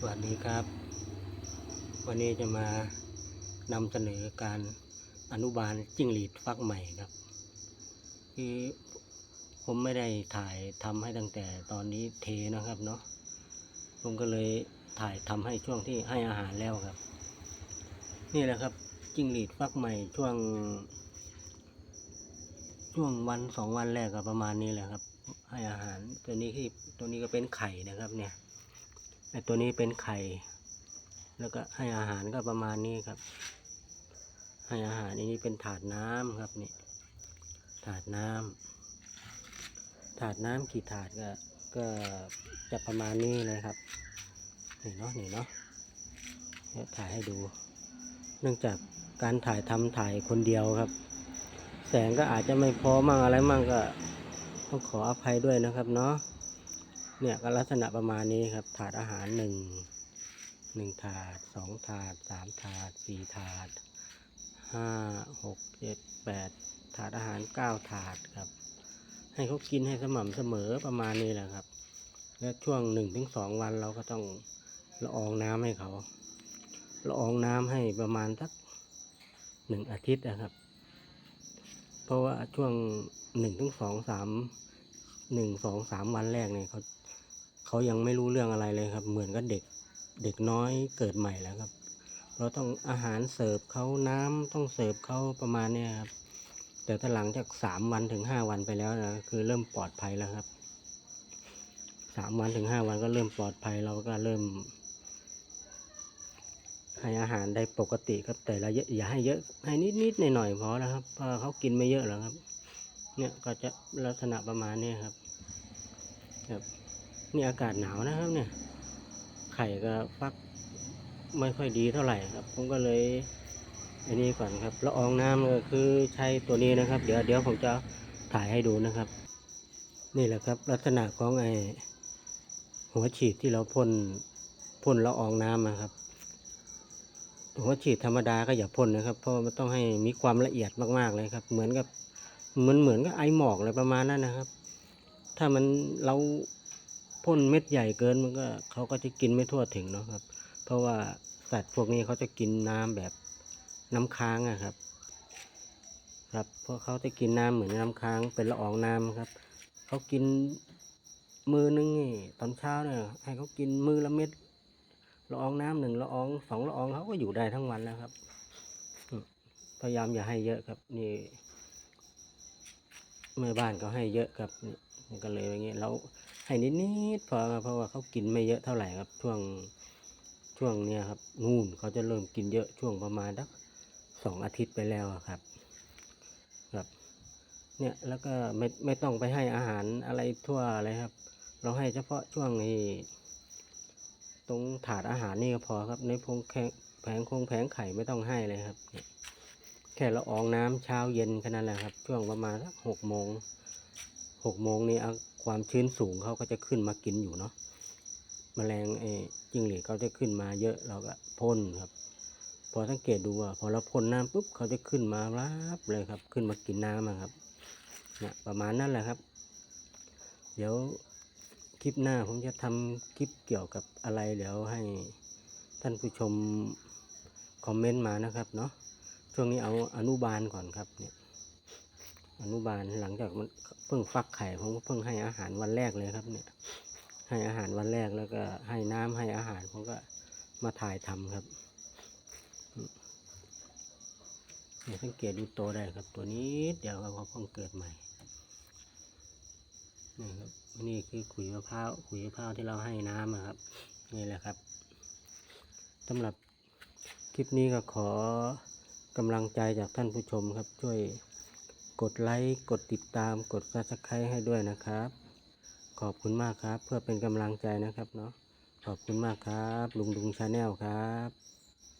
สวัสดีครับ วันนี้จะมานำเสนอการอนุบาลจิ้งหรีดฟักใหม่ครับ คือผมไม่ได้ถ่ายทำให้ตั้งแต่ตอนนี้เทนะครับเนาะผมก็เลยถ่ายทำให้ช่วงที่ให้อาหารแล้วครับ นี่แหละครับจิ้งหรีดฟักใหม่ช่วง ช่วงวันสองวันแรกก็ประมาณนี้แหละครับ ให้อาหารตัวนี้ที่ตัวนี้ก็เป็นไข่นะครับเนี่ย อตัวนี้เป็นไข่ แล้วก็ให้อาหารก็ประมาณนี้ครับ ให้อาหารอันนี้เป็นถาดน้ำครับนี่ ถาดน้ำถาดน้ำกี่ถาดก็ก็จะประมาณนี้เลยครับ นี่เนาะนี่เนาะถ่ายให้ดู เนื่องจากการถ่ายทำถ่ายคนเดียวครับ แสงก็อาจจะไม่พอมั่งอะไรมั่งก็ต้องขออภัยด้วยนะครับเนาะ เนี่ยก็ลักษณะประมาณนี้ครับ ถาดอาหารหนึ่งหนึ่งถาดสองถาดสามถาดสี่ถาดห้าหกเจ็ดแปดถาดอาหารเก้าถาดครับ ให้เขากินให้สม่ำเสมอประมาณนี้แหละครับ แล้วช่วงหนึ่งถึงสองวันเราก็ต้องละอองน้ำให้เขาละอองน้ำให้ประมาณสักหนึ่งอาทิตย์นะครับ เพราะว่าช่วงหนึ่งถึงสองสาม หนึ่งสองสามวันแรกเนี่ยเขาเขายังไม่รู้เรื่องอะไรเลยครับ เหมือนกับเด็กเด็กน้อยเกิดใหม่แล้วครับ เราต้องอาหารเสิร์ฟเขาน้ำต้องเสิร์ฟเขาประมาณเนี้ยครับ แต่ถ้าหลังจากสามวันถึงห้าวันไปแล้วนะคือเริ่มปลอดภัยแล้วครับสามวันถึงห้าวันก็เริ่มปลอดภัยเราก็เริ่ม ให้อาหารได้ปกติครับแต่ละเยอะอย่าให้เยอะให้นิดนิดหน่อยหน่อยๆพอแล้วครับเพราะเขากินไม่เยอะหรอกครับ เนี่ยก็จะลักษณะประมาณนี้ครับครับนี่อากาศหนาวนะครับ เนี่ย ไข่ก็ฟักไม่ค่อยดีเท่าไหร่ครับ ผมก็เลยอันนี้ก่อนครับละอองน้ำก็คือใช้ตัวนี้นะครับ เดี๋ยวเดี๋ยวผมจะถ่ายให้ดูนะครับ นี่แหละครับ ลักษณะของไอหัวฉีดที่เราพ่นพ่นละอองน้ำนะครับ หัวฉีดธรรมดาก็อย่าพ่นนะครับ เพราะมันต้องให้มีความละเอียดมากๆเลยครับ เหมือนกับ เหมือนเหมือนกับไอหมอกอะไรประมาณนั้นนะครับ ถ้ามันเราพ่นเม็ดใหญ่เกินมันก็เขาก็จะกินไม่ทั่วถึงเนาะครับ เพราะว่าสัตว์พวกนี้เขาจะกินน้ำแบบน้ำค้างอะครับ ครับเพราะเขาจะกินน้ำเหมือนน้ำค้างเป็นละอองน้ำครับเขากินมือนึงนี่ตอนเช้าเนี่ยให้เขากินมือละเม็ดละอองน้ำหนึ่งละอองสองละอองเขาก็อยู่ได้ทั้งวันแล้วครับ พยายามอย่าให้เยอะครับ นี่ แม่บ้านเขาให้เยอะครับนี่มันก็เลยอย่างเงี้ยเราให้นิดๆพอเพราะว่าเขากินไม่เยอะเท่าไหร่ครับ ช่วงช่วงเนี้ยครับนู่นเขาจะเริ่มกินเยอะช่วงประมาณสักสองอาทิตย์ไปแล้วครับครับเนี่ยแล้วก็ไม่ไม่ต้องไปให้อาหารอะไรทั่วอะไรครับ เราให้เฉพาะช่วงนี้ตรงถาดอาหารนี่ก็พอครับ ในพงแขงแผงคงแผงไข่ไม่ต้องให้เลยครับ แค่ละอองน้ำเช้าเย็นแค่นั้นแหละครับ ช่วงประมาณสักหกโมงหกโมงนี่ความชื้นสูงเขาก็จะขึ้นมากินอยู่เนาะแมลงไอ้จิ้งหรีดเขาจะขึ้นมาเยอะเราก็พ่นครับ พอสังเกตดูว่าพอเราพ่นน้ำปุ๊บเขาจะขึ้นมารับเลยครับ ขึ้นมากินน้ำอะครับเนี่ยประมาณนั้นแหละครับ เดี๋ยวคลิปหน้าผมจะทำคลิปเกี่ยวกับอะไรเดี๋ยวให้ท่านผู้ชมคอมเมนต์มานะครับเนาะ ช่วงนี้เอาอนุบาลก่อนครับเนี่ย อนุบาลหลังจากมันเพิ่งฟักไข่ผมก็เพิ่งให้อาหารวันแรกเลยครับ เนี่ย ให้อาหารวันแรกแล้วก็ให้น้ำให้อาหารผมก็มาถ่ายทำครับเนี่ยสังเกตดูโตได้ครับ ตัวนี้เดี๋ยวเขาเพิ่งเกิดใหม่นี่ครับนี่คือขุยมะพร้าวขุยมะพร้าวที่เราให้น้ำอะครับนี่แหละครับสำหรับคลิปนี้ก็ขอ กำลังใจจากท่านผู้ชมครับ ช่วยกดไลค์ กดติดตาม กดซับสไครต์ให้ด้วยนะครับ ขอบคุณมากครับ เพื่อเป็นกำลังใจนะครับเนาะ ขอบคุณมากครับ ลุงดุงชาแนลครับ